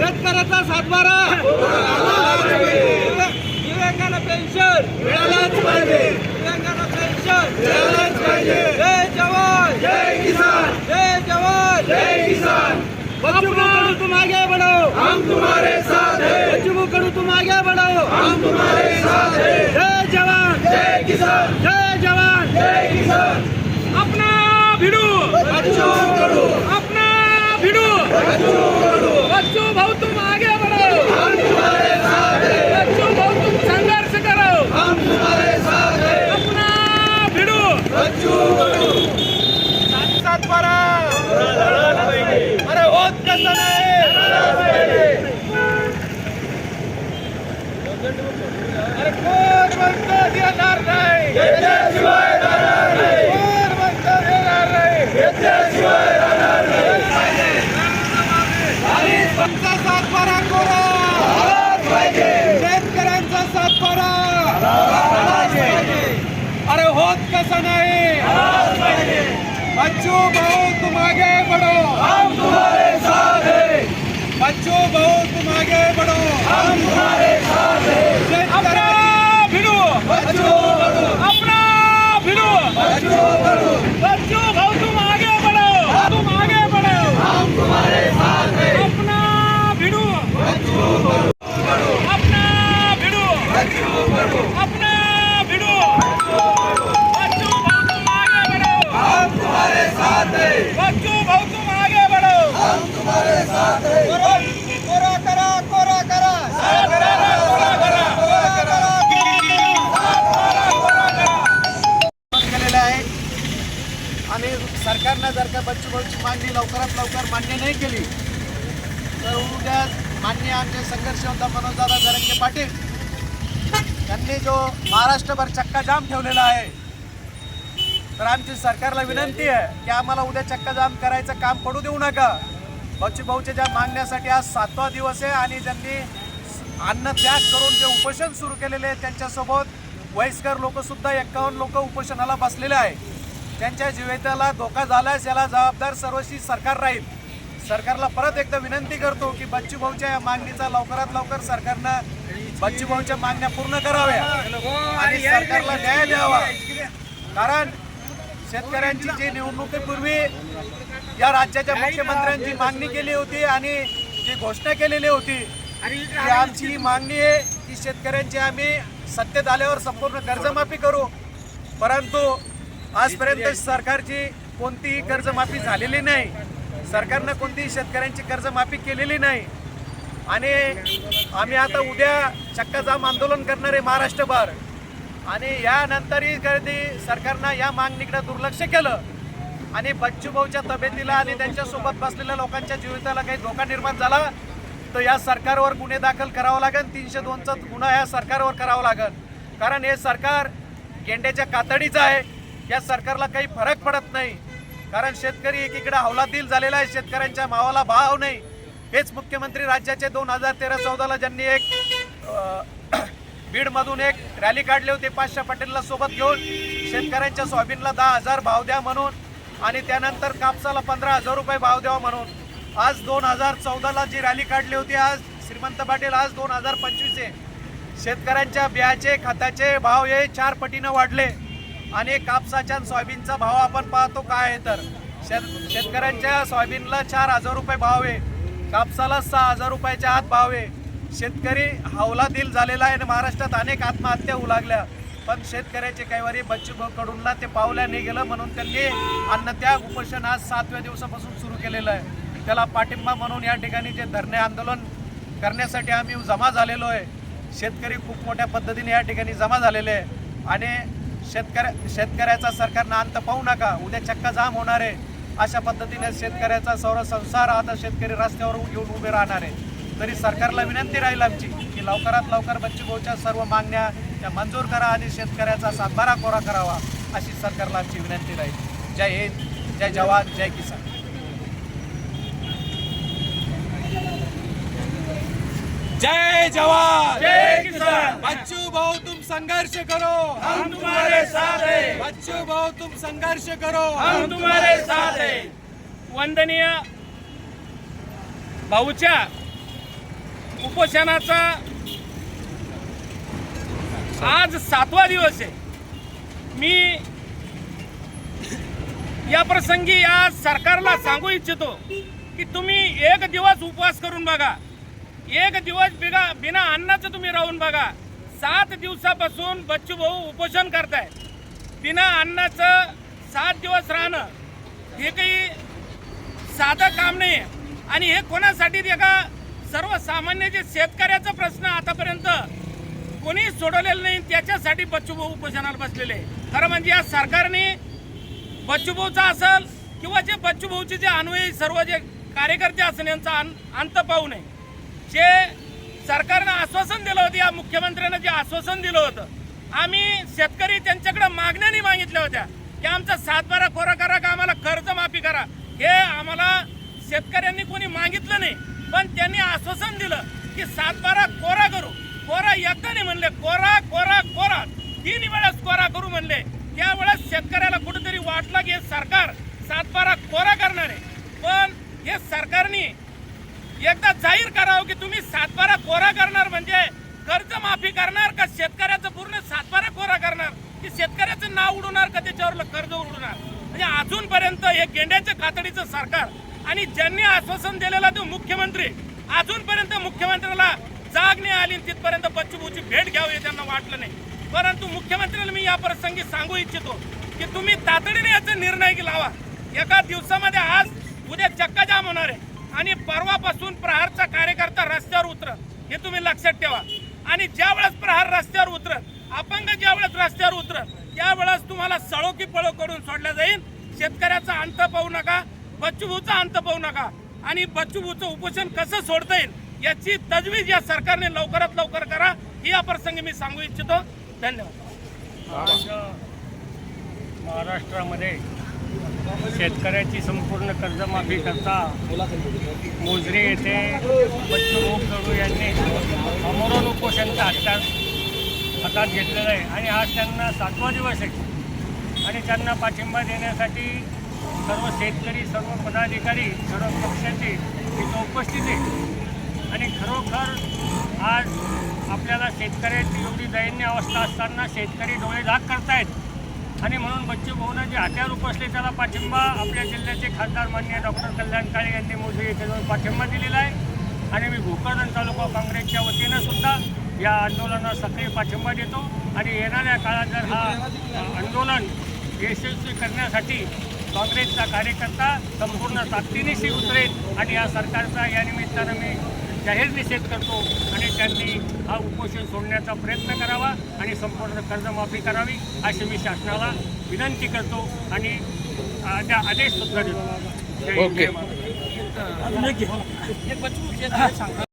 शेतकऱ्याचा सातबारा. कोरा दिव्यांगांना पेन्शन. मिळालाच पाहिजे. दिव्यांगांना पेन्शन. मिळालाच पाहिजे. जय जवान. जय किसान. जय जवान. जय किसान. बच्चू कड़ू तुम आगे बढ़ो हम तुम्हारे साथ हैं. बच्चू कड़ू तुम आगे बढ़ो हम तुम्हारे साथ हैं. जय जवान. जय किसान. जय जवान. जय किसान. अपना भिडू. बच्चू करो हम तुम्हारे साथ हैं अपना भिडू बच्चू कड़ू सातबारा अरे होत कसं नाही. अरे कोण म्हणतं देणार नाही. घेतल्याशिवाय राहणार नाही कोण म्हणतं देणार नाही घेतल्याशिवाय राहणार नाही तुमचा सातबारा कोरा! शेतकऱ्यांचा सातबारा! अरे होत कसं नाही! बच्चू भाऊ तुम आगे बढ़ो हम तुम्हारे साथ हैं! बच्चू भाऊ तुम आगे बढ़ो हम तुम्हारे साथ हैं! अपना भिडू! बच्चू अपना भिडू! बच्चू जर मागणी लवकरात लवकर मान्य नाही केली तर उद्या मान्य आमचे संघर्ष होता मनोजदादा जरंगे पाटील त्यांनी जो महाराष्ट्रभर चक्का जाम ठेवलेला आहे तर आमची सरकारला विनंती आहे की आम्हाला उद्या चक्का जाम करायचं काम पडू देऊ नका. भाऊची भाऊच्या ज्या मागण्यासाठी आज सातवा दिवस आहे आणि ज्यांनी अन्न त्याग करून जे उपोषण सुरू केलेले आहे त्यांच्यासोबत वयस्कर लोकसुद्धा एकावन्न एक्कावन्न लोक उपोषणाला बसलेले आहे त्यांच्या जीविताला धोका झाल्यास याला जबाबदार सर्वशी सरकार राहील. सरकारला परत एकदा विनंती करतो की बच्चू भाऊच्या या मागणीचा लवकरात लवकर सरकारनं बच्चू भाऊच्या मागण्या पूर्ण कराव्या आणि सरकारला न्याय द्यावा. कारण शेतकऱ्यांची जी निवडणुकीपूर्वी या राज्याच्या मुख्यमंत्र्यांची मागणी केली होती आणि जी घोषणा केलेली होती की आमची ही मागणी आहे की शेतकऱ्यांची आम्ही सत्तेत आल्यावर संपूर्ण कर्जमाफी करू. परंतु आजपर्यंत सरकारची कोणतीही कर्जमाफी झालेली नाही. सरकारनं कोणतीही शेतकऱ्यांची कर्जमाफी केलेली नाही. आणि आम्ही आता उद्या चक्काजाम आंदोलन करणार आहे महाराष्ट्रभर. आणि यानंतरही कधी सरकारनं या मागणीकडे दुर्लक्ष केलं आणि बच्चू भाऊच्या तब्येतीला आणि त्यांच्यासोबत बसलेल्या लोकांच्या जीविताला काही धोका निर्माण झाला तर या सरकारवर गुन्हे दाखल करावं लागेल. तीनशे दोनचा गुन्हा या सरकारवर करावा लागेल. कारण हे सरकार गेंड्याच्या कातडीचं आहे. या सरकारला काही फरक पडत नाही. कारण शेतकरी एकीकडे हौलादिल झालेला आहे शेतकऱ्यांच्या मावाला भाव नाही. हेच मुख्यमंत्री राज्याचे दोन हजार तेरा चौदाला ज्यांनी एक बीडमधून एक रॅली काढली होती पाचशा पटेलला सोबत घेऊन. शेतकऱ्यांच्या सोयाबीनला दहा हजार भाव द्या म्हणून आणि त्यानंतर कापसाला पंधरा हजार रुपये भाव द्यावा म्हणून. आज दोन हजार चौदाला जी रॅली काढली होती आज श्रीमंत पाटील आज दोन हजार पंचवीस आहे. शेतकऱ्यांच्या बियाचे खताचे भाव हे चार पटीनं वाढले. आणि कापसाच्या आणि सोयाबीनचा भाव आपण पाहतो काय आहे तर. शेत शेतकऱ्यांच्या सोयाबीनला चार हजार रुपये भाव आहे. कापसाला सहा हजार रुपयाच्या आत भाव आहे. शेतकरी हवला दिल झालेला आहे आणि महाराष्ट्रात अनेक आत्महत्या होऊ लागल्या. पण शेतकऱ्याचे कैवारी बच्चू ते पावल्या नाही गेलं म्हणून त्यांनी अन्नत्याग उपोषण आज सातव्या दिवसापासून सुरू केलेलं आहे. त्याला पाठिंबा म्हणून या ठिकाणी जे धरणे आंदोलन करण्यासाठी आम्ही जमा झालेलो आहे. शेतकरी खूप मोठ्या पद्धतीने या ठिकाणी जमा झालेले आहे. आणि शेतकऱ्या शेतकऱ्याचा सरकारनं अंत पाहू नका. उद्या चक्का जाम होणार आहे. अशा पद्धतीने शेतकऱ्याचा सौर संसार आता शेतकरी रस्त्यावर येऊन उभे राहणार आहे. तरी सरकारला विनंती राहील आमची की लवकरात लवकर बच्ची भाऊच्या सर्व मागण्या त्या मंजूर करा आणि शेतकऱ्याचा सातबारा कोरा करावा अशी सरकारला आमची विनंती राहील. जय हिंद जय जवान जय किसान. जय जवान! जय किसान! बच्चू भाऊ तुम संघर्ष करो। हम तुम्हारे साथ हैं। बच्चू भाऊ तुम संघर्ष करो। हम तुम्हारे साथ हैं। वंदनीय भाऊच्या उपोषणाचा आज सातवा दिवस आहे. मी या प्रसंगी या सरकारला सांगू इच्छितो की तुम्ही एक दिवस उपवास करून बघा. एक दिवस बिगा बिना अन्नाचं तुम्ही राहून बघा. सात दिवसापासून बच्चू भाऊ उपोषण करताय. बिना अन्नाचं सात दिवस राहणं हे काही साधं काम नाही आहे आणि हे कोणासाठी एका सर्वसामान्य जे शेतकऱ्याचा प्रश्न आतापर्यंत कोणी सोडवलेलं नाही त्याच्यासाठी बच्चू भाऊ उपोषणाला बसलेले आहे. खरं म्हणजे या सरकारने बच्चूभाऊचा असेल किंवा जे बच्चूभाऊचे जे अन्वयी सर्व जे कार्यकर्ते असेल यांचा अंत पाहू नये. जे सरकारनं आश्वासन दिलं होतं या मुख्यमंत्र्यांना जे आश्वासन दिलं होतं आम्ही शेतकरी त्यांच्याकडे मागण्यानी मागितल्या होत्या की आमचा सातबारा खोरा करा का आम्हाला कर्ज माफी करा. हे आम्हाला शेतकऱ्यांनी कोणी मागितलं नाही पण त्यांनी आश्वासन दिलं की सातबारा कोरा करू. कोरा एकदा नाही म्हणले कोरा कोरा कोरा तीन वेळेस कोरा करू म्हणले. त्यावेळेस शेतकऱ्याला कुठेतरी वाटलं की हे सरकार सातबारा कोरा करणार आहे. पण हे सरकारने एकदा जाहीर करावं की तुम्ही सातबारा कोरा करणार म्हणजे कर्ज माफी करणार का शेतकऱ्याचं पूर्ण सातबारा कोरा करणार? की शेतकऱ्याचं नाव उडवणार का त्याच्यावर कर्ज उडवणार? म्हणजे अजूनपर्यंत हे गेंड्याच्या कातडीचं सरकार आणि ज्यांनी आश्वासन दिलेलं तो मुख्यमंत्री अजूनपर्यंत मुख्यमंत्र्याला जाग नाही आली तिथपर्यंत पश्चिमूची भेट घ्यावी हे त्यांना वाटलं नाही. परंतु मुख्यमंत्र्याला मी या प्रसंगी सांगू इच्छितो की तुम्ही तातडीने याचा निर्णय लावा. एका दिवसामध्ये आज उद्या चक्काजाम होणार आहे. आणि परवापासून प्रहारचा कार्यकर्ता रस्त्यावर उतरत. हे तुम्ही लक्षात ठेवा. आणि ज्या वेळेस प्रहार रस्त्यावर उतरत अपंग ज्या वेळेस रस्त्यावर उतरत त्यावेळेस तुम्हाला सळोकी पळो करून सोडल्या जाईल. शेतकऱ्याचा अंत पाहू नका बच्चूभूचा अंत पाहू नका. आणि बच्चूभूचं उपोषण कसं सोडता येईल याची तजवीज या सरकारने लवकरात लवकर करा. ही या प्रसंगी मी सांगू इच्छितो. धन्यवाद. आज महाराष्ट्रामध्ये शेतकऱ्याची संपूर्ण कर्जमाफी करता मोजरी येथे बच्चू कडू यांनी अमरण उपोषणचा हत्यार हातात घेतलेलं आहे. आणि आज त्यांना सातवा दिवस आहे. आणि त्यांना पाठिंबा देण्यासाठी सर्व शेतकरी सर्व पदाधिकारी सर्व पक्षाचे तिथं उपस्थित आहे आणि खरोखर आज आपल्याला शेतकऱ्याची एवढी दयनीय अवस्था असताना शेतकरी डोळे झाक करतायत. आणि म्हणून बच्चू भाऊनं जे हत्यार उपसले त्याला पाठिंबा आपल्या जिल्ह्याचे खासदार मान्य डॉक्टर कल्याण काळे यांनी मोदी येथे जाऊन पाठिंबा दिलेला आहे. आणि मी भोकरदन तालुका काँग्रेसच्या वतीनं सुद्धा या आंदोलनाला सक्रिय पाठिंबा देतो. आणि येणाऱ्या काळात जर हा आंदोलन यशस्वी करण्यासाठी काँग्रेसचा कार्यकर्ता संपूर्ण ताकदीनिशी उतरेल आणि या सरकारचा या निमित्तानं मी जाहीर निषेध करतो आणि त्यांनी हा उपोषण सोडण्याचा प्रयत्न करावा आणि संपूर्ण कर्जमाफी करावी अशी मी शासनाला विनंती करतो आणि त्या आदेश सुद्धा देतो. महाराष्ट्र.